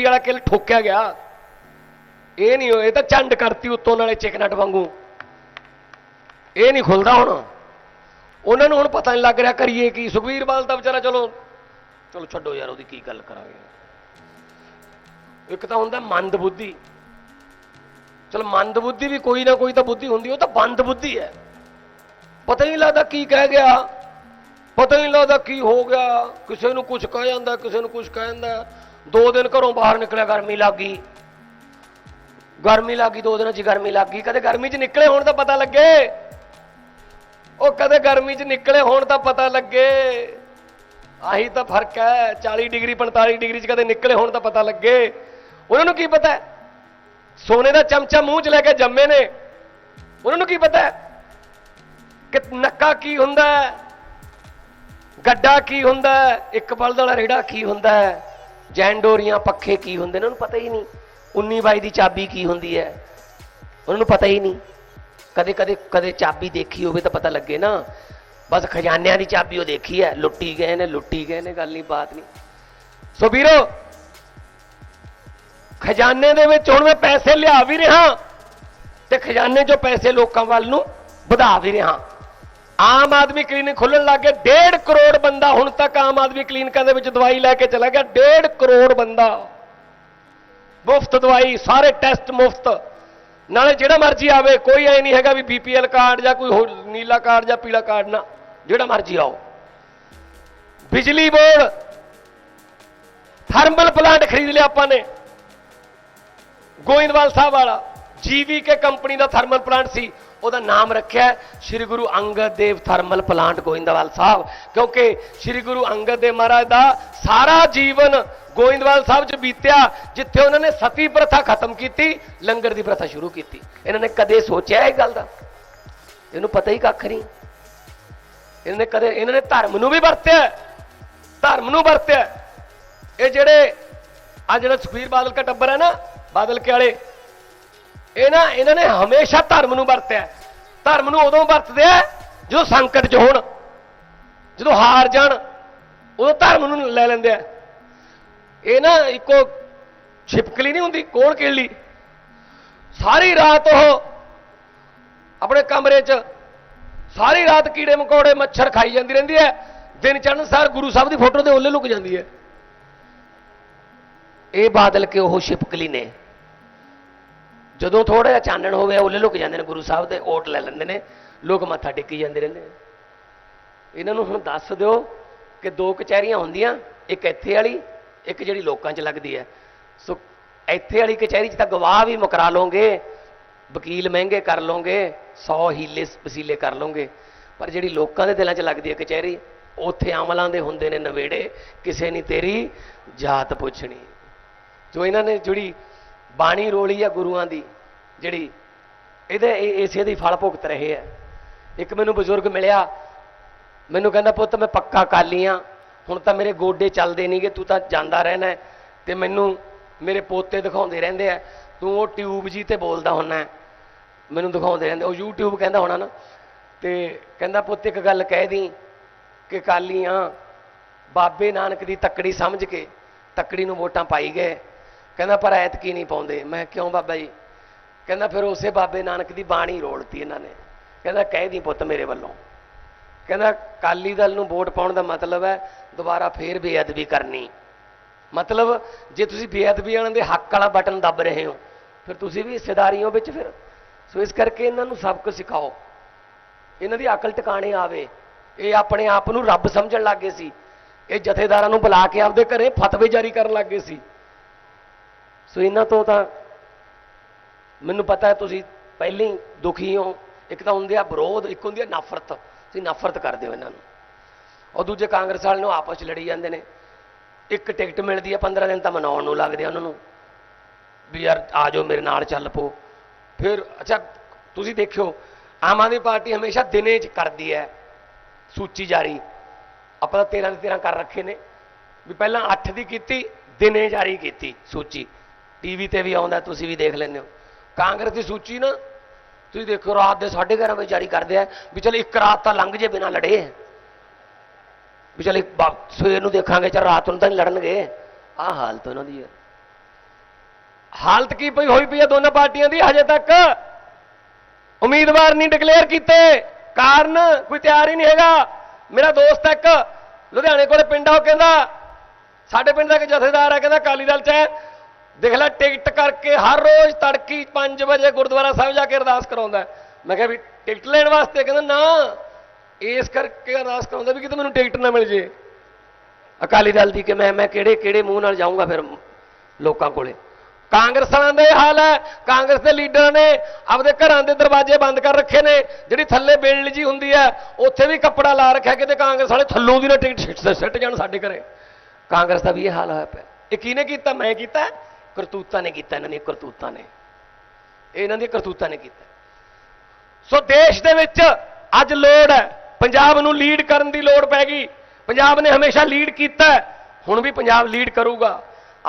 ਰੁਪਏ ਵਾਲਾ ਕਿੱਲ ਠੋਕਿਆ ਗਿਆ। ਇਹ ਨਹੀਂ ਹੋਏ ਤਾਂ ਚੰਡ ਕਰਤੀ ਉੱਤੋਂ ਨਾਲੇ ਚਿਕਨਟ ਵਾਂਗੂ। ਇਹ ਨਹੀਂ ਖੁੱਲਦਾ ਹੁਣ। ਉਹਨਾਂ ਨੂੰ ਹੁਣ ਪਤਾ ਨਹੀਂ ਲੱਗ ਰਿਹਾ, ਕਰੀਏ ਕੀ? ਸੁਖਵੀਰ ਬਾਲ ਦਾ ਵਿਚਾਰਾ ਚਲੋ ਚਲੋ ਛੱਡੋ ਯਾਰ, ਉਹਦੀ ਕੀ ਗੱਲ ਕਰਾਂਗੇ। ਇੱਕ ਤਾਂ ਹੁੰਦਾ ਮੰਦ ਬੁੱਧੀ। ਚਲ ਮੰਦ ਬੁੱਧੀ ਵੀ ਕੋਈ ਨਾ ਕੋਈ ਤਾਂ ਬੁੱਧੀ ਹੁੰਦੀ, ਉਹ ਤਾਂ ਬੰਦ ਬੁੱਧੀ ਹੈ। ਪਤਾ ਹੀ ਨਹੀਂ ਲੱਗਦਾ ਕੀ ਕਹਿ ਗਿਆ। ਪਤਾ ਹੀ ਨਹੀਂ ਲੱਗਦਾ ਕੀ ਹੋ ਗਿਆ। ਕਿਸੇ ਨੂੰ ਕੁਝ ਕਹਿ ਜਾਂਦਾ, ਕਿਸੇ ਨੂੰ ਕੁਝ ਕਹਿ ਜਾਂਦਾ ਦੋ ਦਿਨ ਘਰੋਂ ਬਾਹਰ ਨਿਕਲਿਆ, ਗਰਮੀ ਲੱਗ ਗਈ। ਗਰਮੀ ਲੱਗ ਗਈ, ਦੋ ਦਿਨਾਂ 'ਚ ਗਰਮੀ ਲੱਗ ਗਈ। ਕਦੇ ਗਰਮੀ 'ਚ ਨਿਕਲੇ ਹੋਣ ਤਾਂ ਪਤਾ ਲੱਗੇ। ਉਹ ਕਦੇ ਗਰਮੀ 'ਚ ਨਿਕਲੇ ਹੋਣ ਤਾਂ ਪਤਾ ਲੱਗੇ। ਆਹੀ ਤਾਂ ਫ਼ਰਕ ਹੈ 40 ਡਿਗਰੀ 45 ਡਿਗਰੀ 'ਚ ਕਦੇ ਨਿਕਲੇ ਹੋਣ ਤਾਂ ਪਤਾ ਲੱਗੇ। ਉਹਨਾਂ ਨੂੰ ਕੀ ਪਤਾ ਸੋਨੇ ਦਾ ਚਮਚਾ ਮੂੰਹ 'ਚ ਲੈ ਕੇ ਜੰਮੇ ਨੇ। ਉਹਨਾਂ ਨੂੰ ਕੀ ਪਤਾ ਕਿ ਨੱਕਾ ਕੀ ਹੁੰਦਾ ਹੈ? ਗੱਡਾ ਕੀ ਹੁੰਦਾ? ਹੈ ਇੱਕ ਬਲਦ ਵਾਲਾ ਰੇੜਾ ਕੀ ਹੁੰਦਾ? ਹੈ ਜੈਂਡੋਰੀਆਂ ਪੱਖੇ ਕੀ ਹੁੰਦੇ ਨੇ? ਉਹਨਾਂ ਪਤਾ ਹੀ ਨਹੀਂ। 19 ਬਾਈ ਦੀ ਚਾਬੀ ਕੀ ਹੁੰਦੀ ਹੈ? ਉਹਨਾਂ ਨੂੰ ਪਤਾ ਹੀ ਨਹੀਂ। ਕਦੇ ਕਦੇ ਕਦੇ ਚਾਬੀ ਦੇਖੀ ਹੋਵੇ ਤਾਂ ਪਤਾ ਲੱਗੇ ਨਾ। ਬਸ ਖਜ਼ਾਨਿਆਂ ਦੀ ਚਾਬੀ ਉਹ ਦੇਖੀ ਹੈ। ਲੁੱਟੀ ਗਏ ਨੇ, ਲੁੱਟੀ ਗਏ ਨੇ, ਗੱਲ ਨਹੀਂ ਬਾਤ ਨਹੀਂ। ਸੋ ਵੀਰੋ, ਖਜ਼ਾਨੇ ਦੇ ਵਿੱਚ ਹੁਣ ਮੈਂ ਪੈਸੇ ਲਿਆ ਵੀ ਰਿਹਾ ਤੇ ਖਜ਼ਾਨੇ 'ਚੋਂ ਪੈਸੇ ਲੋਕਾਂ ਵੱਲ ਨੂੰ ਵਧਾ ਵੀ ਰਿਹਾ। ਆਮ ਆਦਮੀ ਕਲੀਨਿਕ ਖੁੱਲਣ ਲੱਗ ਗਿਆ। 1.5 ਕਰੋੜ ਬੰਦਾ ਹੁਣ ਤੱਕ ਆਮ ਆਦਮੀ ਕਲੀਨਿਕਾਂ ਦੇ ਵਿੱਚ ਦਵਾਈ ਲੈ ਕੇ ਚਲਾ ਗਿਆ। 1.5 ਕਰੋੜ ਬੰਦਾ। ਮੁਫਤ ਦਵਾਈ, ਸਾਰੇ ਟੈਸਟ ਮੁਫਤ। ਨਾਲੇ ਜਿਹੜਾ ਮਰਜ਼ੀ ਆਵੇ, ਕੋਈ ਐ ਨਹੀਂ ਹੈਗਾ ਵੀ ਬੀਪੀਐਲ ਕਾਰਡ ਜਾਂ ਕੋਈ ਹੋਰ ਨੀਲਾ ਕਾਰਡ ਜਾਂ ਪੀਲਾ ਕਾਰਡ ਨਾ। ਜਿਹੜਾ ਮਰਜ਼ੀ ਆਓ। ਬਿਜਲੀ ਬੋਰਡ, ਥਰਮਲ ਪਲਾਂਟ ਖਰੀਦ ਲਿਆ ਆਪਾਂ ਨੇ। ਗੋਇੰਦਵਾਲ ਸਾਹਿਬ ਵਾਲਾ। ਜੀਵੀਕੇ ਕੰਪਨੀ ਦਾ ਥਰਮਲ ਪਲਾਂਟ ਸੀ, ਉਹਦਾ ਨਾਮ ਰੱਖਿਆ ਸ੍ਰੀ ਗੁਰੂ ਅੰਗਦ ਦੇਵ ਥਰਮਲ ਪਲਾਂਟ ਗੋਇੰਦਵਾਲ ਸਾਹਿਬ। ਕਿਉਂਕਿ ਸ੍ਰੀ ਗੁਰੂ ਅੰਗਦ ਦੇਵ ਮਹਾਰਾਜ ਦਾ ਸਾਰਾ ਜੀਵਨ ਗੋਇੰਦਵਾਲ ਸਾਹਿਬ 'ਚ ਬੀਤਿਆ, ਜਿੱਥੇ ਉਹਨਾਂ ਨੇ ਸਤੀ ਪ੍ਰਥਾ ਖਤਮ ਕੀਤੀ, ਲੰਗਰ ਦੀ ਪ੍ਰਥਾ ਸ਼ੁਰੂ ਕੀਤੀ। ਇਹਨਾਂ ਨੇ ਕਦੇ ਸੋਚਿਆ ਇਹ ਗੱਲ ਦਾ? ਇਹਨੂੰ ਪਤਾ ਹੀ ਕੱਖ ਨਹੀਂ। ਇਹਨਾਂ ਨੇ ਕਦੇ, ਇਹਨਾਂ ਨੇ ਧਰਮ ਨੂੰ ਵੀ ਵਰਤਿਆ ਧਰਮ ਨੂੰ ਵਰਤਿਆ ਇਹ ਜਿਹੜੇ ਆ ਜਿਹੜਾ ਸੁਖਬੀਰ ਬਾਦਲ ਦਾ ਟੱਬਰ ਹੈ ਨਾ, ਬਾਦਲ ਕੇ ਵਾਲੇ ਇਹ ਨਾ ਇਹਨਾਂ ਨੇ ਹਮੇਸ਼ਾ ਧਰਮ ਨੂੰ ਵਰਤਿਆ ਧਰਮ ਨੂੰ ਉਦੋਂ ਵਰਤਦੇ ਆ ਜਦੋਂ ਸੰਕਟ 'ਚ ਹੋਣ, ਜਦੋਂ ਹਾਰ ਜਾਣ, ਉਦੋਂ ਧਰਮ ਨੂੰ ਲੈ ਲੈਂਦੇ ਆ। ਇਹ ਨਾ ਇੱਕੋ ਛਿਪਕਲੀ ਨਹੀਂ ਹੁੰਦੀ, ਕੋਣ ਕਿੱਲੀ ਸਾਰੀ ਰਾਤ ਉਹ ਆਪਣੇ ਕਮਰੇ 'ਚ, ਸਾਰੀ ਰਾਤ ਕੀੜੇ ਮਕੌੜੇ ਮੱਛਰ ਖਾਈ ਜਾਂਦੀ ਰਹਿੰਦੀ ਹੈ। ਦਿਨ ਚੜ੍ਹਨ ਸਾਰ ਗੁਰੂ ਸਾਹਿਬ ਦੀ ਫੋਟੋ ਦੇ ਓਲੇ ਲੁਕ ਜਾਂਦੀ ਹੈ। ਇਹ ਬਾਦਲ ਕੇ ਉਹ ਛਿਪਕਲੀ ਨੇ। ਜਦੋਂ ਥੋੜਾ ਜਿਹਾ ਚਾਨਣ ਹੋਵੇ ਓਲੇ ਲੁਕ ਜਾਂਦੇ ਨੇ ਗੁਰੂ ਸਾਹਿਬ ਦੇ ਓਟ ਲੈ ਲੈਂਦੇ ਨੇ। ਲੋਕ ਮੱਥਾ ਟੇਕੀ ਜਾਂਦੇ ਰਹਿੰਦੇ ਨੇ। ਇਹਨਾਂ ਨੂੰ ਹੁਣ ਦੱਸ ਦਿਓ ਕਿ ਦੋ ਕਚਹਿਰੀਆਂ ਹੁੰਦੀਆਂ, ਇੱਕ ਇੱਥੇ ਵਾਲੀ, ਇੱਕ ਜਿਹੜੀ ਲੋਕਾਂ 'ਚ ਲੱਗਦੀ ਹੈ। ਸੋ ਇੱਥੇ ਵਾਲੀ ਕਚਹਿਰੀ 'ਚ ਤਾਂ ਗਵਾਹ ਵੀ ਮੁਕਰਾ ਲਓਗੇ, ਵਕੀਲ ਮਹਿੰਗੇ ਕਰ ਲਓਗੇ 100 ਹੀਲੇ ਵਸੀਲੇ ਕਰ ਲਓਗੇ। ਪਰ ਜਿਹੜੀ ਲੋਕਾਂ ਦੇ ਦਿਲਾਂ 'ਚ ਲੱਗਦੀ ਹੈ ਕਚਹਿਰੀ, ਉੱਥੇ ਅਮਲਾਂ ਦੇ ਹੁੰਦੇ ਨੇ ਨਵੇੜੇ, ਕਿਸੇ ਨਹੀਂ ਤੇਰੀ ਜਾਤ ਪੁੱਛਣੀ। ਜੋ ਇਹਨਾਂ ਨੇ ਜਿਹੜੀ ਬਾਣੀ ਰੋਲੀ ਆ ਗੁਰੂਆਂ ਦੀ, ਜਿਹੜੀ ਇਹਦੇ ਇਹ- ਇਸੇ ਦੀ ਫਲ ਭੁਗਤ ਰਹੇ ਆ। ਇੱਕ ਮੈਨੂੰ ਬਜ਼ੁਰਗ ਮਿਲਿਆ, ਮੈਨੂੰ ਕਹਿੰਦਾ, ਪੁੱਤ, ਮੈਂ ਪੱਕਾ ਕਾਲੀ ਆ। ਹੁਣ ਤਾਂ ਮੇਰੇ ਗੋਡੇ ਚੱਲਦੇ ਨਹੀਂਗੇ ਤੂੰ ਤਾਂ ਜਾਂਦਾ ਰਹਿਣਾ ਹੈ ਤੇ ਮੈਨੂੰ ਮੇਰੇ ਪੋਤੇ ਦਿਖਾਉਂਦੇ ਰਹਿੰਦੇ ਆ। ਤੂੰ ਉਹ ਟਿਊਬ ਜੀ ਤੇ ਬੋਲਦਾ ਹੁੰਨਾ ਮੈਨੂੰ ਦਿਖਾਉਂਦੇ ਰਹਿੰਦੇ। ਉਹ YouTube ਕਹਿੰਦਾ ਹੋਣਾ ਨਾ, ਤੇ ਕਹਿੰਦਾ, ਪੁੱਤ, ਇੱਕ ਗੱਲ ਕਹਿ ਦੀ ਕਿ ਕਾਲੀ ਆ, ਬਾਬੇ ਨਾਨਕ ਦੀ ਤੱਕੜੀ ਸਮਝ ਕੇ ਤੱਕੜੀ ਨੂੰ ਵੋਟਾਂ ਪਾਈ ਗਏ। ਕਹਿੰਦਾ, ਪਰ ਐਤ ਕੀ ਨਹੀਂ ਪਾਉਂਦੇ। ਮੈਂ ਕਿਉਂ ਬਾਬਾ ਜੀ? ਕਹਿੰਦਾ, ਫਿਰ ਉਸੇ ਬਾਬੇ ਨਾਨਕ ਦੀ ਬਾਣੀ ਰੋਲਤੀ ਇਹਨਾਂ ਨੇ। ਕਹਿੰਦਾ, ਕਹਿ ਦੀ ਪੁੱਤ ਮੇਰੇ ਵੱਲੋਂ। ਕਹਿੰਦਾ ਕਾਲੀ ਦਲ ਨੂੰ ਵੋਟ ਪਾਉਣ ਦਾ ਮਤਲਬ ਹੈ, ਦੁਬਾਰਾ ਫੇਰ ਬੇਅਦਬੀ ਕਰਨੀ। ਮਤਲਬ, ਜੇ ਤੁਸੀਂ ਬੇਅਦਬੀ ਵਾਲਿਆਂ ਦੇ ਹੱਕ ਵਾਲਾ ਬਟਨ ਦੱਬ ਰਹੇ ਹੋ, ਫਿਰ ਤੁਸੀਂ ਵੀ ਹਿੱਸੇਦਾਰੀਆਂ ਵਿੱਚ ਫਿਰ। ਸੋ ਇਸ ਕਰਕੇ ਇਹਨਾਂ ਨੂੰ ਸਬਕ ਸਿਖਾਓ। ਇਹਨਾਂ ਦੀ ਅਕਲ ਟਿਕਾਣੇ ਆਵੇ। ਇਹ ਆਪਣੇ ਆਪ ਨੂੰ ਰੱਬ ਸਮਝਣ ਲੱਗ ਗਏ ਸੀ। ਇਹ ਜਥੇਦਾਰਾਂ ਨੂੰ ਬੁਲਾ ਕੇ ਆਪਦੇ ਘਰੇ ਫਤਵੇ ਜਾਰੀ ਕਰਨ ਲੱਗ ਗਏ ਸੀ। ਸੋ ਇਹਨਾਂ ਤੋਂ ਤਾਂ ਮੈਨੂੰ ਪਤਾ ਹੈ ਤੁਸੀਂ ਪਹਿਲਾਂ ਹੀ ਦੁਖੀ ਹੋ। ਇੱਕ ਤਾਂ ਹੁੰਦੇ ਆ ਵਿਰੋਧ, ਇੱਕ ਹੁੰਦੀ ਆ ਨਫ਼ਰਤ। ਤੁਸੀਂ ਨਫ਼ਰਤ ਕਰਦੇ ਹੋ ਇਹਨਾਂ ਨੂੰ। ਉਹ ਦੂਜੇ ਕਾਂਗਰਸ ਵਾਲੇ ਨੂੰ ਆਪਸ 'ਚ ਲੜੀ ਜਾਂਦੇ ਨੇ। ਇੱਕ ਟਿਕਟ ਮਿਲਦੀ ਆ 15 ਦਿਨ ਤਾਂ ਮਨਾਉਣ ਨੂੰ ਲੱਗਦੇ ਆ ਉਹਨਾਂ ਨੂੰ। ਵੀ ਯਾਰ ਆ ਜਾਓ, ਮੇਰੇ ਨਾਲ ਚੱਲ ਪੋ ਫਿਰ ਅੱਛਾ, ਤੁਸੀਂ ਦੇਖਿਓ, ਆਮ ਆਦਮੀ ਪਾਰਟੀ ਹਮੇਸ਼ਾ ਦਿਨੇ 'ਚ ਕਰਦੀ ਹੈ ਸੂਚੀ ਜਾਰੀ। ਆਪਾਂ ਤਾਂ 13 ਦੇ 13 ਕਰ ਰੱਖੇ ਨੇ। ਵੀ ਪਹਿਲਾਂ 8 ਦੀ ਕੀਤੀ, ਦਿਨੇ ਜਾਰੀ ਕੀਤੀ ਸੂਚੀ। ਟੀਵੀ ਤੇ ਵੀ ਆਉਂਦਾ, ਤੁਸੀਂ ਵੀ ਦੇਖ ਲੈਂਦੇ ਹੋ। ਕਾਂਗਰਸ ਦੀ ਸੂਚੀ ਨਾ, ਤੁਸੀਂ ਦੇਖੋ, ਰਾਤ ਦੇ 11:30 ਵਜੇ ਜਾਰੀ ਕਰਦੇ ਆ ਵੀ ਚਲ ਇੱਕ ਰਾਤ ਤਾਂ ਲੰਘ ਜੇ ਬਿਨਾ ਲੜੇ। ਵੀ ਚਲ ਇੱਕ ਸਵੇਰ ਨੂੰ ਦੇਖਾਂਗੇ, ਚਲ ਰਾਤ ਨੂੰ ਤਾਂ ਨਹੀਂ ਲੜਨਗੇ। ਆਹ ਹਾਲਤ ਉਹਨਾਂ ਦੀ ਹੈ। ਹਾਲਤ ਕੀ ਪਈ ਹੋਈ ਪਈ ਹੈ ਦੋਨਾਂ ਪਾਰਟੀਆਂ ਦੀ ਹਜੇ ਤੱਕ? ਉਮੀਦਵਾਰ ਨਹੀਂ ਡਿਕਲੇਅਰ ਕੀਤੇ। ਕਾਰਨ ਕੋਈ ਤਿਆਰ ਹੀ ਨਹੀਂ ਹੈਗਾ। ਮੇਰਾ ਦੋਸਤ ਇੱਕ, ਲੁਧਿਆਣੇ ਕੋਲੇ ਪਿੰਡ ਆ, ਉਹ ਕਹਿੰਦਾ, ਸਾਡੇ ਪਿੰਡ ਦਾ ਇੱਕ ਜਥੇਦਾਰ ਹੈ ਕਹਿੰਦਾ ਅਕਾਲੀ ਦਲ ਚ ਹੈ। ਦੇਖ ਲੈ, ਟਿਕਟ ਕਰਕੇ ਹਰ ਰੋਜ਼ ਤੜਕੀ 5 ਵਜੇ ਗੁਰਦੁਆਰਾ ਸਾਹਿਬ ਜਾ ਕੇ ਅਰਦਾਸ ਕਰਾਉਂਦਾ ਮੈਂ ਕਿਹਾ ਵੀ ਟਿਕਟ ਲੈਣ ਵਾਸਤੇ? ਕਹਿੰਦਾ, ਨਾ। ਇਸ ਕਰਕੇ ਅਰਦਾਸ ਕਰਾਉਂਦਾ ਵੀ ਕਿਤੇ ਮੈਨੂੰ ਟਿਕਟ ਨਾ ਮਿਲ ਜੇ। ਅਕਾਲੀ ਦਲ ਦੀ ਕਿ ਮੈਂ ਮੈਂ ਕਿਹੜੇ ਕਿਹੜੇ ਮੂੰਹ ਨਾਲ ਜਾਊਂਗਾ ਫਿਰ ਲੋਕਾਂ ਕੋਲੇ। ਕਾਂਗਰਸ ਵਾਲਿਆਂ ਦਾ ਇਹ ਹਾਲ ਹੈ। ਕਾਂਗਰਸ ਦੇ ਲੀਡਰਾਂ ਨੇ ਆਪਦੇ ਘਰਾਂ ਦੇ ਦਰਵਾਜ਼ੇ ਬੰਦ ਕਰ ਰੱਖੇ ਨੇ। ਜਿਹੜੀ ਥੱਲੇ ਬੇਲ ਜੀ ਹੁੰਦੀ ਹੈ, ਉੱਥੇ ਵੀ ਕੱਪੜਾ ਲਾ ਰੱਖਿਆ, ਕਿਤੇ ਕਾਂਗਰਸ ਵਾਲੇ ਥੱਲੋਂ ਦੀ ਨਾ ਟਿਕਟ ਸਿੱਟ ਸਿੱਟ ਜਾਣ ਸਾਡੇ ਘਰੇ। ਕਾਂਗਰਸ ਦਾ ਵੀ ਇਹ ਹਾਲ ਹੋਇਆ ਪਿਆ। ਇਹ ਕਿਹਨੇ ਕੀਤਾ? ਮੈਂ ਕੀਤਾ। ਕਰਤੂਤਾਂ ਨੇ ਕੀਤਾ, ਇਹਨਾਂ ਦੀਆਂ ਕਰਤੂਤਾਂ ਨੇ। ਇਹਨਾਂ ਦੀਆਂ ਕਰਤੂਤਾਂ ਨੇ ਕੀਤਾ। ਸੋ ਦੇਸ਼ ਦੇ ਵਿੱਚ ਅੱਜ ਲੋੜ ਹੈ। ਪੰਜਾਬ ਨੂੰ ਲੀਡ ਕਰਨ ਦੀ ਲੋੜ ਪੈ ਗਈ। ਪੰਜਾਬ ਨੇ ਹਮੇਸ਼ਾ ਲੀਡ ਕੀਤਾ ਹੁਣ ਵੀ ਪੰਜਾਬ ਲੀਡ ਕਰੂਗਾ।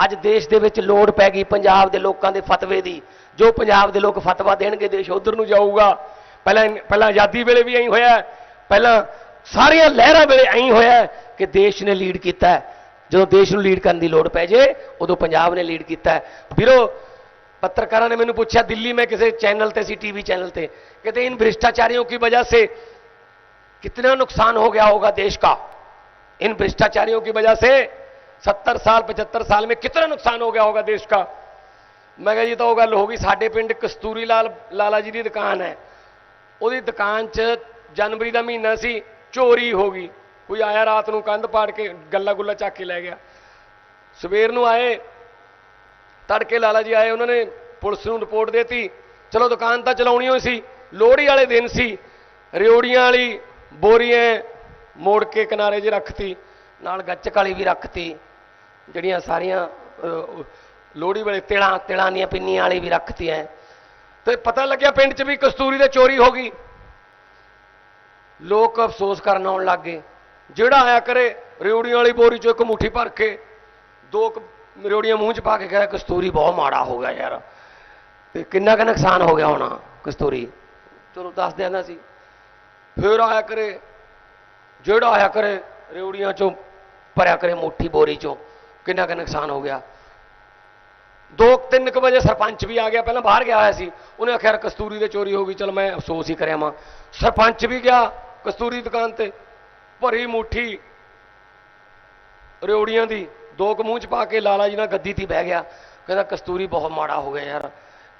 ਅੱਜ ਦੇਸ਼ ਦੇ ਵਿੱਚ ਲੋੜ ਪੈ ਗਈ ਪੰਜਾਬ ਦੇ ਲੋਕਾਂ ਦੇ ਫਤਵੇ ਦੀ। ਜੋ ਪੰਜਾਬ ਦੇ ਲੋਕ ਫਤਵਾ ਦੇਣਗੇ, ਦੇਸ਼ ਉਧਰ ਨੂੰ ਜਾਊਗਾ। ਪਹਿਲਾਂ ਪਹਿਲਾਂ ਆਜ਼ਾਦੀ ਵੇਲੇ ਵੀ ਐਂ ਹੋਇਆ। ਪਹਿਲਾਂ ਸਾਰੀਆਂ ਲਹਿਰਾਂ ਵੇਲੇ ਐਂ ਹੋਇਆ ਕਿ ਦੇਸ਼ ਨੇ ਲੀਡ ਕੀਤਾ ਜਦੋਂ ਦੇਸ਼ ਨੂੰ ਲੀਡ ਕਰਨ ਦੀ ਲੋੜ ਪੈ ਜੇ ਉਦੋਂ ਪੰਜਾਬ ਨੇ ਲੀਡ ਕੀਤਾ ਹੈ। ਵੀਰੋ पत्रकारों ने मैंने पूछा दिल्ली में किसी चैनल थे सी टीवी चैनल थे कहते इन भ्रष्टाचारियों की वजह से कितना नुकसान हो गया होगा देश का इन भ्रष्टाचारियों की वजह से सत्तर साल पचहत्तर साल में कितना नुकसान हो गया होगा देश का ਮੈਂ ਕਿਹਾ ਜੀ ਤਾਂ ਉਹ ਗੱਲ ਹੋ ਗਈ ਸਾਡੇ ਪਿੰਡ ਕਸਤੂਰੀ ਲਾਲ ਲਾਲਾ ਜੀ ਦੀ ਦੁਕਾਨ ਹੈ ਉਹਦੀ ਦੁਕਾਨ 'ਚ ਜਨਵਰੀ ਦਾ ਮਹੀਨਾ ਸੀ ਚੋਰੀ ਹੋ ਗਈ ਕੋਈ ਆਇਆ ਰਾਤ ਨੂੰ ਕੰਧ ਪਾੜ ਕੇ ਗੱਲਾ ਗੁੱਲਾ ਚੱਕ ਕੇ ਲੈ ਗਿਆ। ਸਵੇਰ ਨੂੰ ਆਏ, ਤੜਕੇ ਲਾਲਾ ਜੀ ਆਏ, ਉਹਨਾਂ ਨੇ ਪੁਲਿਸ ਨੂੰ ਰਿਪੋਰਟ ਦੇਤੀ। ਚਲੋ ਦੁਕਾਨ ਤਾਂ ਚਲਾਉਣੀ ਹੋਈ ਸੀ, ਲੋਹੜੀ ਵਾਲੇ ਦਿਨ ਸੀ। ਰਿਓੜੀਆਂ ਵਾਲੀ ਬੋਰੀਆਂ ਮੋੜ ਕੇ ਕਿਨਾਰੇ 'ਚ ਰੱਖਤੀ, ਨਾਲ ਗੱਚਕ ਵਾਲੀ ਵੀ ਰੱਖਤੀ। ਜਿਹੜੀਆਂ ਸਾਰੀਆਂ ਲੋਹੜੀ ਵਾਲੇ ਤਿਲਾਂ ਤਿਲਾਂ ਦੀਆਂ ਪਿੰਨੀਆਂ ਵਾਲੀ ਵੀ ਰੱਖਤੀ ਐ। ਤੇ ਪਤਾ ਲੱਗਿਆ ਪਿੰਡ 'ਚ ਵੀ ਕਸਤੂਰੀ ਦੇ ਚੋਰੀ ਹੋ ਗਈ। ਲੋਕ ਅਫਸੋਸ ਕਰਨ ਆਉਣ ਲੱਗ ਗਏ। ਜਿਹੜਾ ਆਇਆ ਕਰੇ ਰਿਓੜੀਆਂ ਵਾਲੀ ਬੋਰੀ 'ਚੋਂ ਇੱਕ ਮੁੱਠੀ ਭਰ ਕੇ, ਦੋ ਕੁ ਰਿਓੜੀਆਂ ਮੂੰਹ 'ਚ ਪਾ ਕੇ ਕਹਿੰਦਾ ਕਸਤੂਰੀ ਬਹੁਤ ਮਾੜਾ ਹੋ ਗਿਆ ਯਾਰ। ਤੇ ਕਿੰਨਾ ਕੁ ਨੁਕਸਾਨ ਹੋ ਗਿਆ ਹੋਣਾ, ਕਸਤੂਰੀ? ਚਲੋ ਦੱਸ ਦਿੰਦਾ ਸੀ ਫਿਰ ਆਇਆ ਕਰੇ, ਜਿਹੜਾ ਆਇਆ ਕਰੇ ਰਿਓੜੀਆਂ 'ਚੋਂ ਭਰਿਆ ਕਰੇ ਮੁੱਠੀ ਬੋਰੀ 'ਚੋਂ, ਕਿੰਨਾ ਕੁ ਨੁਕਸਾਨ ਹੋ ਗਿਆ। ਦੋ ਕੁ ਤਿੰਨ ਕੁ ਵਜੇ ਸਰਪੰਚ ਵੀ ਆ ਗਿਆ, ਪਹਿਲਾਂ ਬਾਹਰ ਗਿਆ ਹੋਇਆ ਸੀ। ਉਹਨੇ ਆਖਿਆ ਯਾਰ ਕਸਤੂਰੀ ਦੇ ਚੋਰੀ ਹੋ ਗਈ, ਚਲ ਮੈਂ ਅਫਸੋਸ ਹੀ ਕਰਿਆ ਮਾਂ ਸਰਪੰਚ ਵੀ ਗਿਆ ਕਸਤੂਰੀ ਦੁਕਾਨ ਤੇ। ਭਰੀ ਮੁੱਠੀ ਰਿਓੜੀਆਂ ਦੀ, ਦੋ ਕੁ ਮੂੰਹ ਚ ਪਾ ਕੇ ਲਾਲਾ ਜੀ ਨਾਲ ਗੱਦੀ ਤੇ ਬਹਿ ਗਿਆ। ਕਹਿੰਦਾ, ਕਸਤੂਰੀ ਬਹੁਤ ਮਾੜਾ ਹੋ ਗਿਆ ਯਾਰ।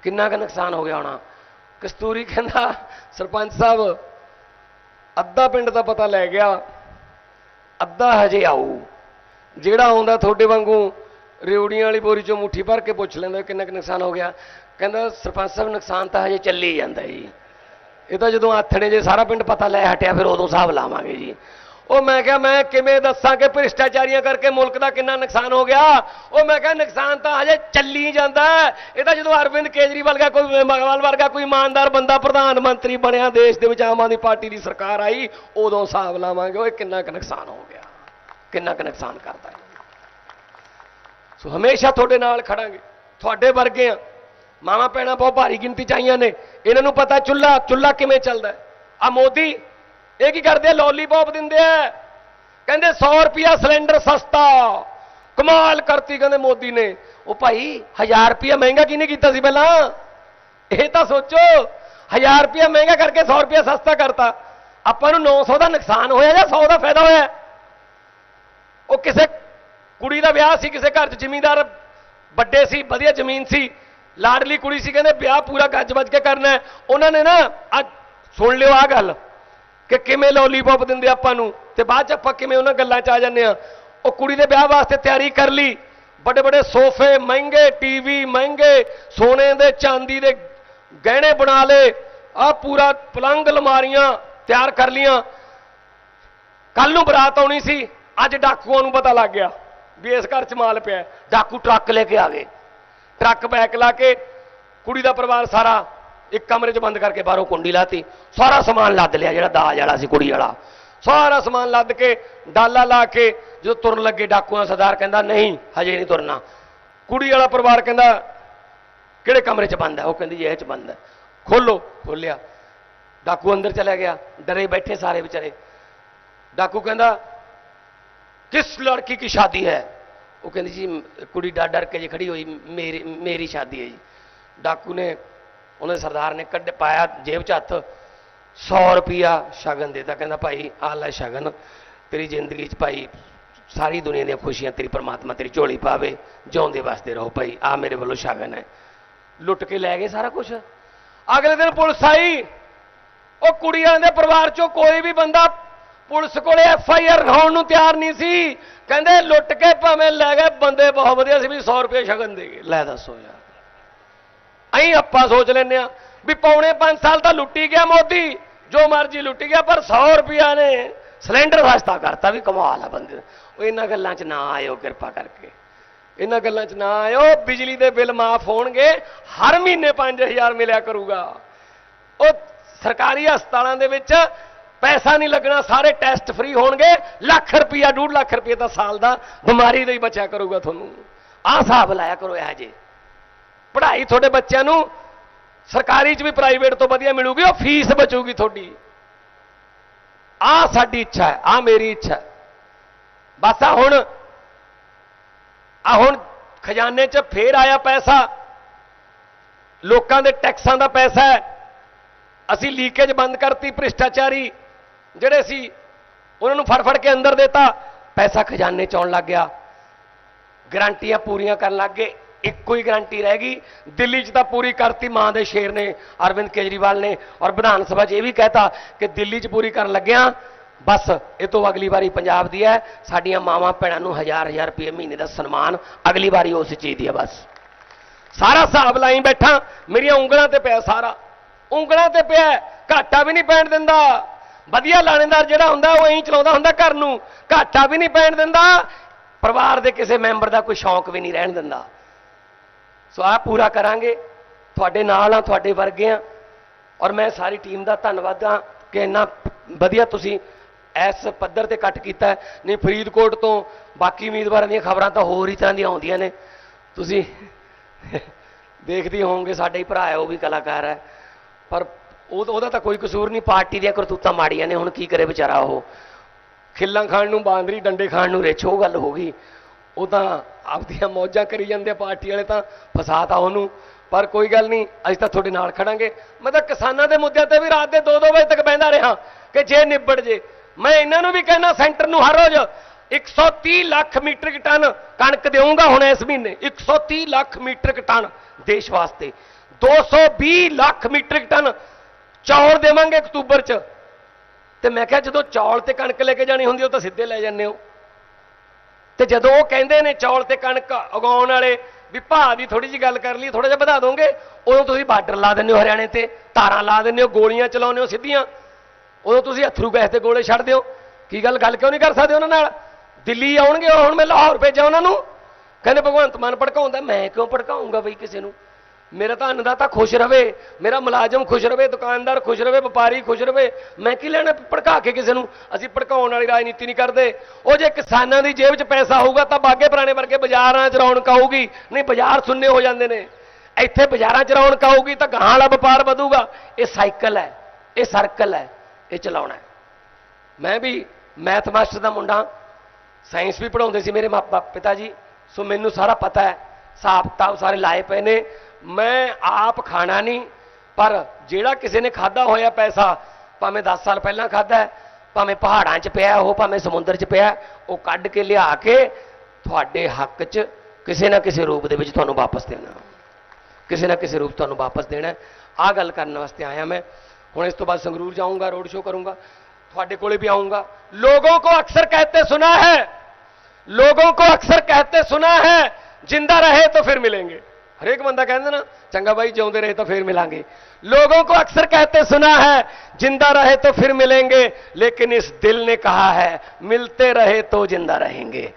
ਕਿੰਨਾ ਕੁ ਨੁਕਸਾਨ ਹੋ ਗਿਆ ਹੋਣਾ? ਕਸਤੂਰੀ ਕਹਿੰਦਾ, ਸਰਪੰਚ ਸਾਹਿਬ, ਅੱਧਾ ਪਿੰਡ ਦਾ ਪਤਾ ਲੈ ਗਿਆ। ਅੱਧਾ ਹਜੇ ਆਊ। ਜਿਹੜਾ ਆਉਂਦਾ ਤੁਹਾਡੇ ਵਾਂਗੂ ਰਿਉੜੀਆਂ ਵਾਲੀ ਬੋਰੀ ਚੋਂ ਮੁੱਠੀ ਭਰ ਕੇ ਪੁੱਛ ਲੈਂਦਾ, ਕਿੰਨਾ ਕੁ ਨੁਕਸਾਨ ਹੋ ਗਿਆ? ਕਹਿੰਦਾ, ਸਰਪੰਚ ਸਾਹਿਬ, ਨੁਕਸਾਨ ਤਾਂ ਹਜੇ ਚੱਲੀ ਜਾਂਦਾ ਜੀ। ਇਹ ਤਾਂ ਜਦੋਂ ਆਥਣੇ ਜੇ ਸਾਰਾ ਪਿੰਡ ਪਤਾ ਲੈ ਹਟਿਆ, ਫਿਰ ਉਦੋਂ ਹਿਸਾਬ ਲਾਵਾਂਗੇ ਜੀ। ਉਹ ਮੈਂ ਕਿਹਾ, ਮੈਂ ਕਿਵੇਂ ਦੱਸਾਂ ਕਿ ਭ੍ਰਿਸ਼ਟਾਚਾਰੀਆਂ ਕਰਕੇ ਮੁਲਕ ਦਾ ਕਿੰਨਾ ਨੁਕਸਾਨ ਹੋ ਗਿਆ? ਉਹ ਮੈਂ ਕਿਹਾ, ਨੁਕਸਾਨ ਤਾਂ ਹਜੇ ਚੱਲੀ ਜਾਂਦਾ ਇਹ ਤਾਂ ਜਦੋਂ ਅਰਵਿੰਦ ਕੇਜਰੀਵਾਲ ਵਰਗਾ ਕੋਈ ਮਗਵਾਲ ਵਰਗਾ ਕੋਈ ਇਮਾਨਦਾਰ ਬੰਦਾ ਪ੍ਰਧਾਨ ਮੰਤਰੀ ਬਣਿਆ, ਦੇਸ਼ ਦੇ ਵਿੱਚ ਆਮ ਆਦਮੀ ਪਾਰਟੀ ਦੀ ਸਰਕਾਰ ਆਈ, ਉਦੋਂ ਹਿਸਾਬ ਲਾਵਾਂਗੇ, ਓਏ ਕਿੰਨਾ ਕੁ ਨੁਕਸਾਨ ਹੋ ਗਿਆ। ਕਿੰਨਾ ਕੁ ਨੁਕਸਾਨ ਕਰਦਾ ਹੈ। ਸੋ ਹਮੇਸ਼ਾ ਤੁਹਾਡੇ ਨਾਲ ਖੜਾਂਗੇ। ਤੁਹਾਡੇ ਵਰਗੇ ਆ। ਮਾਵਾ ਪੈਣਾ ਬਹੁਤ ਭਾਰੀ ਗਿਣਤੀ ਚ ਆਈਆਂ ਨੇ। ਇਹਨਾਂ ਨੂੰ ਪਤਾ ਚੁੱਲਾ ਚੁੱਲਾ ਕਿਵੇਂ ਚੱਲਦਾ ਆ ਮੋਦੀ ਇਹ ਕੀ ਕਰਦੇ ਆ? ਲੋਲੀਪੌਪ ਦਿੰਦੇ ਆ। ਕਹਿੰਦੇ 100 ਰੁਪਿਆ ਸਿਲੰਡਰ ਸਸਤਾ। ਕਮਾਲ ਕਰਤੀ ਕਹਿੰਦੇ ਮੋਦੀ ਨੇ। ਉਹ ਭਾਈ 1000 ਰੁਪਿਆ ਮਹਿੰਗਾ ਕਿਹਨੇ ਕੀਤਾ ਸੀ ਪਹਿਲਾਂ? ਇਹ ਤਾਂ ਸੋਚੋ 1000 ਰੁਪਿਆ ਮਹਿੰਗਾ ਕਰਕੇ 100 ਰੁਪਿਆ ਸਸਤਾ ਕਰਤਾ। ਆਪਾਂ ਨੂੰ 900 ਦਾ ਨੁਕਸਾਨ ਹੋਇਆ ਜਾਂ 100 ਦਾ ਫਾਇਦਾ ਹੋਇਆ? ਉਹ ਕਿਸੇ ਕੁੜੀ ਦਾ ਵਿਆਹ ਸੀ, ਕਿਸੇ ਘਰ 'ਚ ਜ਼ਿਮੀਂਦਾਰ ਵੱਡੇ ਸੀ, ਵਧੀਆ ਜ਼ਮੀਨ ਸੀ, ਲਾਡਲੀ ਕੁੜੀ ਸੀ, ਕਹਿੰਦੇ ਵਿਆਹ ਪੂਰਾ ਗੱਜ ਵੱਜ ਕੇ ਕਰਨਾ ਉਹਨਾਂ ਨੇ ਨਾ, ਅੱਜ ਸੁਣ ਲਿਓ ਆ ਗੱਲ। ਕਿ ਕਿਵੇਂ ਲੋਲੀਪੌਪ ਦਿੰਦੇ ਆਪਾਂ ਨੂੰ? ਤੇ ਬਾਅਦ 'ਚ ਆਪਾਂ ਕਿਵੇਂ ਉਹਨਾਂ ਗੱਲਾਂ 'ਚ ਆ ਜਾਂਦੇ ਆ ਉਹ ਕੁੜੀ ਦੇ ਵਿਆਹ ਵਾਸਤੇ ਤਿਆਰੀ ਕਰ ਲਈ। ਵੱਡੇ ਵੱਡੇ ਸੋਫੇ, ਮਹਿੰਗੇ ਟੀਵੀ ਮਹਿੰਗੇ ਸੋਨੇ ਦੇ, ਚਾਂਦੀ ਦੇ ਗਹਿਣੇ ਬਣਾ ਲਏ। ਆ ਪੂਰਾ ਪਲੰਗ ਅਲਮਾਰੀਆਂ ਤਿਆਰ ਕਰ ਲੀਆਂ ਕੱਲ ਨੂੰ ਬਰਾਤ ਆਉਣੀ ਸੀ। ਅੱਜ ਡਾਕੂਆਂ ਨੂੰ ਪਤਾ ਲੱਗ ਗਿਆ ਵੀ ਇਸ ਘਰ 'ਚ ਮਾਲ ਪਿਆ ਡਾਕੂ ਟਰੱਕ ਲੈ ਕੇ ਆ ਗਏ। ਟਰੱਕ ਬੈਕ ਲਾ ਕੇ ਕੁੜੀ ਦਾ ਪਰਿਵਾਰ ਸਾਰਾ ਇੱਕ ਕਮਰੇ 'ਚ ਬੰਦ ਕਰਕੇ ਬਾਹਰੋਂ ਕੁੰਡੀ ਲਾਤੀ, ਸਾਰਾ ਸਮਾਨ ਲੱਦ ਲਿਆ, ਜਿਹੜਾ ਦਾਜ ਵਾਲਾ ਸੀ, ਕੁੜੀ ਵਾਲਾ। ਸਾਰਾ ਸਮਾਨ ਲੱਦ ਕੇ ਡਾਲਾ ਲਾ ਕੇ ਜਦੋਂ ਤੁਰਨ ਲੱਗੇ, ਡਾਕੂਆਂ ਸਰਦਾਰ ਕਹਿੰਦਾ, ਨਹੀਂ, ਹਜੇ ਨਹੀਂ ਤੁਰਨਾ। ਕੁੜੀ ਵਾਲਾ ਪਰਿਵਾਰ ਕਹਿੰਦਾ, ਕਿਹੜੇ ਕਮਰੇ 'ਚ ਬੰਦ ਹੈ? ਉਹ ਕਹਿੰਦੀ, ਇਹ 'ਚ ਬੰਦ ਹੈ। ਖੋਲੋ, ਖੋਲਿਆ। ਡਾਕੂ ਅੰਦਰ ਚਲਾ ਗਿਆ, ਡਰੇ ਬੈਠੇ ਸਾਰੇ ਵਿਚਾਰੇ। ਡਾਕੂ ਕਹਿੰਦਾ, ਕਿਸ ਲੜਕੀ ਕੀ ਸ਼ਾਦੀ ਹੈ? ਉਹ ਕਹਿੰਦੀ, ਜੀ, ਕੁੜੀ ਡਰ ਡਰ ਕੇ ਜੇ ਖੜੀ ਹੋਈ, ਮੇਰੀ ਮੇਰੀ ਸ਼ਾਦੀ ਹੈ ਜੀ। ਡਾਕੂ ਨੇ ਉਹਨਾਂ ਦੇ ਸਰਦਾਰ ਨੇ ਕੱਢ ਪਾਇਆ ਜੇਬ 'ਚ ਹੱਥ 100 ਰੁਪਿਆ ਸ਼ਗਨ ਦੇਤਾ, ਕਹਿੰਦਾ ਭਾਈ ਆ ਲੈ ਸ਼ਗਨ ਤੇਰੀ ਜ਼ਿੰਦਗੀ 'ਚ ਭਾਈ ਸਾਰੀ ਦੁਨੀਆ ਦੀਆਂ ਖੁਸ਼ੀਆਂ ਤੇਰੀ ਪਰਮਾਤਮਾ ਤੇਰੀ ਝੋਲੀ ਪਾਵੇ, ਜਿਉਂਦੇ ਵਾਸਤੇ ਰਹੋ ਭਾਈ ਆ ਮੇਰੇ ਵੱਲੋਂ ਸ਼ਗਨ ਹੈ। ਲੁੱਟ ਕੇ ਲੈ ਗਏ ਸਾਰਾ ਕੁਝ ਅਗਲੇ ਦਿਨ ਪੁਲਿਸ ਆਈ, ਉਹ ਕੁੜੀਆਂ ਦੇ ਪਰਿਵਾਰ ਚੋਂ ਕੋਈ ਵੀ ਬੰਦਾ ਪੁਲਿਸ ਕੋਲੇ ਐਫ ਆਈ ਆਰ ਲਿਖਾਉਣ ਨੂੰ ਤਿਆਰ ਨਹੀਂ ਸੀ। ਕਹਿੰਦੇ ਲੁੱਟ ਕੇ ਭਾਵੇਂ ਲੈ ਗਏ, ਬੰਦੇ ਬਹੁਤ ਵਧੀਆ ਸੀ ਵੀ 100 ਰੁਪਏ ਸ਼ਗਨ ਦੇ ਗਏ। ਲੈ ਦੱਸੋ ਯਾਰ। ਅਹੀਂ ਆਪਾਂ ਸੋਚ ਲੈਨੇ ਆ ਵੀ ਪੌਣੇ 5 ਸਾਲ ਤਾਂ ਲੁੱਟੀ ਗਿਆ ਮੋਦੀ, ਜੋ ਮਰਜ਼ੀ ਲੁੱਟੀ ਗਿਆ, ਪਰ 100 ਰੁਪਿਆ ਨੇ ਸਿਲੰਡਰ ਸਸਤਾ ਕਰਤਾ ਵੀ ਕਮਾਲ ਆ ਬੰਦੇ ਉਹ ਇਹਨਾਂ ਗੱਲਾਂ 'ਚ ਨਾ ਆਇਓ ਕਿਰਪਾ ਕਰਕੇ। ਇਹਨਾਂ ਗੱਲਾਂ 'ਚ ਨਾ ਆਇਓ, ਬਿਜਲੀ ਦੇ ਬਿੱਲ ਮਾਫ ਹੋਣਗੇ, ਹਰ ਮਹੀਨੇ 5000 ਮਿਲਿਆ ਕਰੂਗਾ। ਉਹ ਸਰਕਾਰੀ ਹਸਪਤਾਲਾਂ ਦੇ ਵਿੱਚ ਪੈਸਾ ਨਹੀਂ ਲੱਗਣਾ, ਸਾਰੇ ਟੈਸਟ ਫ੍ਰੀ ਹੋਣਗੇ, ਲੱਖ ਰੁਪਈਆ 2 ਲੱਖ ਰੁਪਈਆ ਤਾਂ ਸਾਲ ਦਾ ਬਿਮਾਰੀ ਦਾ ਹੀ ਬਚਿਆ ਕਰੂਗਾ ਤੁਹਾਨੂੰ। ਆਹ ਹਿਸਾਬ ਲਾਇਆ ਕਰੋ ਇਹ ਜੇ ਪੜ੍ਹਾਈ ਤੁਹਾਡੇ ਬੱਚਿਆਂ ਨੂੰ ਸਰਕਾਰੀ 'ਚ ਵੀ ਪ੍ਰਾਈਵੇਟ ਤੋਂ ਵਧੀਆ ਮਿਲੂਗੀ, ਉਹ ਫੀਸ ਬਚੂਗੀ ਤੁਹਾਡੀ। ਆਹ ਸਾਡੀ ਇੱਛਾ ਹੈ, ਆਹ ਮੇਰੀ ਇੱਛਾ ਹੈ। ਬਸ ਆ ਹੁਣ ਆ ਹੁਣ ਖਜ਼ਾਨੇ 'ਚ ਫੇਰ ਆਇਆ ਪੈਸਾ। ਲੋਕਾਂ ਦੇ ਟੈਕਸਾਂ ਦਾ ਪੈਸਾ ਹੈ। ਅਸੀਂ ਲੀਕੇਜ ਬੰਦ ਕਰਤੀ ਭ੍ਰਿਸ਼ਟਾਚਾਰੀ, ਜਿਹੜੇ ਸੀ ਉਹਨਾਂ ਨੂੰ ਫੜ ਫੜ ਕੇ ਅੰਦਰ ਦੇਤਾ, ਪੈਸਾ ਖਜ਼ਾਨੇ 'ਚ ਆਉਣ ਲੱਗ ਗਿਆ। ਗਰੰਟੀਆਂ ਪੂਰੀਆਂ ਕਰਨ ਲੱਗ ਗਏ। ਇੱਕੋ ਹੀ ਗਰੰਟੀ ਰਹਿ ਗਈ। ਦਿੱਲੀ 'ਚ ਤਾਂ ਪੂਰੀ ਕਰਤੀ ਮਾਂ ਦੇ ਸ਼ੇਰ ਨੇ, ਅਰਵਿੰਦ ਕੇਜਰੀਵਾਲ ਨੇ। ਔਰ ਵਿਧਾਨ ਸਭਾ 'ਚ ਇਹ ਵੀ ਕਹਿਤਾ ਕਿ ਦਿੱਲੀ 'ਚ ਪੂਰੀ ਕਰਨ ਲੱਗਿਆ, ਬਸ ਇਹ ਤੋਂ ਅਗਲੀ ਵਾਰੀ ਪੰਜਾਬ ਦੀ ਹੈ। ਸਾਡੀਆਂ ਮਾਵਾਂ ਭੈਣਾਂ ਨੂੰ ਹਜ਼ਾਰ ਹਜ਼ਾਰ ਰੁਪਏ ਮਹੀਨੇ ਦਾ ਸਨਮਾਨ ਅਗਲੀ ਵਾਰੀ ਉਸ ਚੀਜ਼ ਦੀ ਹੈ, ਬਸ। ਸਾਰਾ ਹਿਸਾਬ ਲਾਈ ਬੈਠਾ, ਮੇਰੀਆਂ ਉਂਗਲਾਂ ਤੇ ਪਿਆ ਸਾਰਾ। ਉਂਗਲਾਂ ਤੇ ਪਿਆ ਘਾਟਾ ਵੀ ਨਹੀਂ ਪੈਣ ਦਿੰਦਾ। ਵਧੀਆ ਲਾਣੇਦਾਰ ਜਿਹੜਾ ਹੁੰਦਾ, ਉਹ ਐਂ ਚਲਾਉਂਦਾ ਹੁੰਦਾ ਘਰ ਨੂੰ। ਘਾਟਾ ਵੀ ਨਹੀਂ ਪੈਣ ਦਿੰਦਾ। ਪਰਿਵਾਰ ਦੇ ਕਿਸੇ ਮੈਂਬਰ ਦਾ ਕੋਈ ਸ਼ੌਂਕ ਵੀ ਨਹੀਂ ਰਹਿਣ ਦਿੰਦਾ। ਸੋ ਆ ਪੂਰਾ ਕਰਾਂਗੇ। ਤੁਹਾਡੇ ਨਾਲ ਆ, ਤੁਹਾਡੇ ਵਰਗੇ ਆ। ਔਰ ਮੈਂ ਸਾਰੀ ਟੀਮ ਦਾ ਧੰਨਵਾਦ ਆ ਕਿ ਇੰਨਾ ਵਧੀਆ ਤੁਸੀਂ ਇਸ ਪੱਧਰ ਤੇ ਕੱਟ ਕੀਤਾ ਨਹੀਂ, ਫਰੀਦਕੋਟ ਤੋਂ ਬਾਕੀ ਉਮੀਦਵਾਰਾਂ ਦੀਆਂ ਖਬਰਾਂ ਤਾਂ ਹੋਰ ਹੀ ਤਰ੍ਹਾਂ ਦੀਆਂ ਆਉਂਦੀਆਂ ਨੇ। ਤੁਸੀਂ ਦੇਖਦੇ ਹੋਵੋਗੇ, ਸਾਡੇ ਹੀ ਭਰਾ ਹੈ, ਉਹ ਵੀ ਕਲਾਕਾਰ ਹੈ। ਪਰ ਉਹਦਾ ਤਾਂ ਕੋਈ ਕਸੂਰ ਨਹੀਂ, ਪਾਰਟੀ ਦੀਆਂ ਕਰਤੂਤਾਂ ਮਾੜੀਆਂ ਨੇ, ਹੁਣ ਕੀ ਕਰੇ ਵਿਚਾਰਾ ਉਹ। ਖਿੱਲਾਂ ਖਾਣ ਨੂੰ ਬਾਂਦਰੀ, ਡੰਡੇ ਖਾਣ ਨੂੰ ਰਿੱਛ, ਉਹ ਗੱਲ ਹੋ ਗਈ। ਉਹ ਤਾਂ ਆਪਦੀਆਂ ਮੌਜਾਂ ਕਰੀ ਜਾਂਦੇ ਆ ਪਾਰਟੀ ਵਾਲੇ ਤਾਂ ਫਸਾਤਾ ਉਹਨੂੰ। ਪਰ ਕੋਈ ਗੱਲ ਨਹੀਂ, ਅਸੀਂ ਤਾਂ ਤੁਹਾਡੇ ਨਾਲ ਖੜਾਂਗੇ। ਮੈਂ ਤਾਂ ਕਿਸਾਨਾਂ ਦੇ ਮੁੱਦਿਆਂ ਤੇ ਵੀ ਰਾਤ ਦੇ 2-2 ਵਜੇ ਤੱਕ ਬਹਿੰਦਾ ਰਿਹਾ ਕਿ ਜੇ ਨਿਬੜ ਜੇ। ਮੈਂ ਇਹਨਾਂ ਨੂੰ ਵੀ ਕਹਿਣਾ ਸੈਂਟਰ ਨੂੰ ਹਰ ਰੋਜ਼ 130 ਲੱਖ ਮੀਟ੍ਰਿਕ ਟਨ ਕਣਕ ਦੇਊਂਗਾ ਹੁਣ ਇਸ ਮਹੀਨੇ। 130 ਲੱਖ ਮੀਟ੍ਰਿਕ ਟਨ ਦੇਸ਼ ਵਾਸਤੇ। 220 ਲੱਖ ਮੀਟ੍ਰਿਕ ਟਨ ਚੌਲ ਦੇਵਾਂਗੇ ਅਕਤੂਬਰ 'ਚ। ਤੇ ਮੈਂ ਕਿਹਾ, ਜਦੋਂ ਚੌਲ ਤੇ ਕਣਕ ਲੈ ਕੇ ਜਾਣੀ ਹੁੰਦੀ, ਉਹ ਤਾਂ ਸਿੱਧੇ ਲੈ ਜਾਂਦੇ ਹੋ। ਤੇ ਜਦੋਂ ਉਹ ਕਹਿੰਦੇ ਨੇ ਚੌਲ ਤੇ ਕਣਕ ਉਗਾਉਣ ਵਾਲੇ, ਵੀ ਭਾਅ ਦੀ ਥੋੜੀ ਜੀ ਗੱਲ ਕਰ ਲਈ ਥੋੜਾ ਜਿਹਾ ਵਧਾ ਦੋਗੇ, ਉਦੋਂ ਤੁਸੀਂ ਬਾਰਡਰ ਲਾ ਦਿੰਦੇ ਹੋ ਹਰਿਆਣੇ ਤੇ, ਤਾਰਾਂ ਲਾ ਦਿੰਦੇ ਹੋ, ਗੋਲੀਆਂ ਚਲਾਉਂਦੇ ਹੋ ਸਿੱਧੀਆਂ। ਉਦੋਂ ਤੁਸੀਂ ਅਥਰੂ ਗੈਸ ਤੇ ਗੋਲੇ ਛੱਡ ਦਿਓ। ਕੀ ਗੱਲ ਗੱਲ ਕਿਉਂ ਨਹੀਂ ਕਰ ਸਕਦੇ ਉਹਨਾਂ ਨਾਲ? ਦਿੱਲੀ ਆਉਣਗੇ ਉਹ ਹੁਣ ਮੈਂ ਲਾਹੌਰ ਭੇਜਾਂ ਉਹਨਾਂ ਨੂੰ। ਕਹਿੰਦੇ ਭਗਵੰਤ ਮਾਨ ਭੜਕਾਉਂਦਾ, ਮੈਂ ਕਿਉਂ ਭੜਕਾਉਂਗਾ ਬਈ ਕਿਸੇ ਨੂੰ? ਮੇਰਾ ਤਾਂ ਅੰਨਦਾਤਾ ਖੁਸ਼ ਰਵੇ, ਮੇਰਾ ਮੁਲਾਜ਼ਮ ਖੁਸ਼ ਰਵੇ, ਦੁਕਾਨਦਾਰ ਖੁਸ਼ ਰਵੇ, ਵਪਾਰੀ ਖੁਸ਼ ਰਵੇ। ਮੈਂ ਕੀ ਲੈਣਾ ਭੜਕਾ ਕੇ ਕਿਸੇ ਨੂੰ? ਅਸੀਂ ਭੜਕਾਉਣ ਵਾਲੀ ਰਾਜਨੀਤੀ ਨਹੀਂ ਕਰਦੇ। ਉਹ ਜੇ ਕਿਸਾਨਾਂ ਦੀ ਜੇਬ 'ਚ ਪੈਸਾ ਹੋਊਗਾ ਤਾਂ ਬਾਗੇ ਪੁਰਾਣੇ ਵਰਗੇ ਬਾਜ਼ਾਰਾਂ 'ਚ ਰੌਣਕ ਆਊਗੀ। ਨਹੀਂ, ਬਾਜ਼ਾਰ ਸੁੰਨੇ ਹੋ ਜਾਂਦੇ ਨੇ। ਇੱਥੇ ਬਾਜ਼ਾਰਾਂ 'ਚ ਰੌਣਕ ਆਊਗੀ ਤਾਂ ਗਾਹਾਂ ਵਾਲਾ ਵਪਾਰ ਵਧੂਗਾ। ਇਹ ਸਾਈਕਲ ਹੈ, ਇਹ ਸਰਕਲ ਹੈ, ਇਹ ਚਲਾਉਣਾ ਮੈਂ ਵੀ ਮੈਥ ਮਾਸਟਰ ਦਾ ਮੁੰਡਾ, ਸਾਇੰਸ ਵੀ ਪੜਾਉਂਦੇ ਸੀ ਮੇਰੇ ਮਾਪਾ ਪਿਤਾ ਜੀ। ਸੋ ਮੈਨੂੰ ਸਾਰਾ ਪਤਾ ਹੈ ਹਿਸਾਬ ਕਿਤਾਬ ਸਾਰੇ ਲਾਏ ਪਏ ਨੇ। ਮੈਂ ਆਪ ਖਾਣਾ ਨਹੀਂ ਪਰ ਜਿਹੜਾ ਕਿਸੇ ਨੇ ਖਾਦਾ ਹੋਇਆ ਪੈਸਾ ਭਾਵੇਂ 10 ਸਾਲ ਪਹਿਲਾਂ ਖਾਦਾ ਹੈ ਭਾਵੇਂ ਪਹਾੜਾਂ 'ਚ ਪਿਆ ਉਹ ਭਾਵੇਂ ਸਮੁੰਦਰ 'ਚ ਪਿਆ ਉਹ ਕੱਢ ਕੇ ਲਿਆ ਕੇ ਤੁਹਾਡੇ ਹੱਕ 'ਚ ਕਿਸੇ ਨਾ ਕਿਸੇ ਰੂਪ ਦੇ ਵਿੱਚ ਤੁਹਾਨੂੰ ਵਾਪਸ ਦੇਣਾ ਕਿਸੇ ਨਾ ਕਿਸੇ ਰੂਪ ਤੁਹਾਨੂੰ ਵਾਪਸ ਦੇਣਾ ਆ ਗੱਲ ਕਰਨ ਵਾਸਤੇ ਆਇਆ ਮੈਂ ਹੁਣ ਇਸ ਤੋਂ ਬਾਅਦ ਸੰਗਰੂਰ ਜਾਊਂਗਾ ਰੋਡ ਸ਼ੋਅ ਕਰੂੰਗਾ ਤੁਹਾਡੇ ਕੋਲੇ भी आऊंगा लोगों को अक्सर कहते सुना है लोगों को अक्सर कहते सुना है जिंदा रहे तो फिर मिलेंगे हरेक बंदा कहते ना, चंगा भाई जो रहे तो फिर मिलेंगे लोगों को अक्सर कहते सुना है, ज़िंदा रहे तो फिर मिलेंगे। लेकिन इस दिल ने कहा है, मिलते रहे तो ज़िंदा रहेंगे।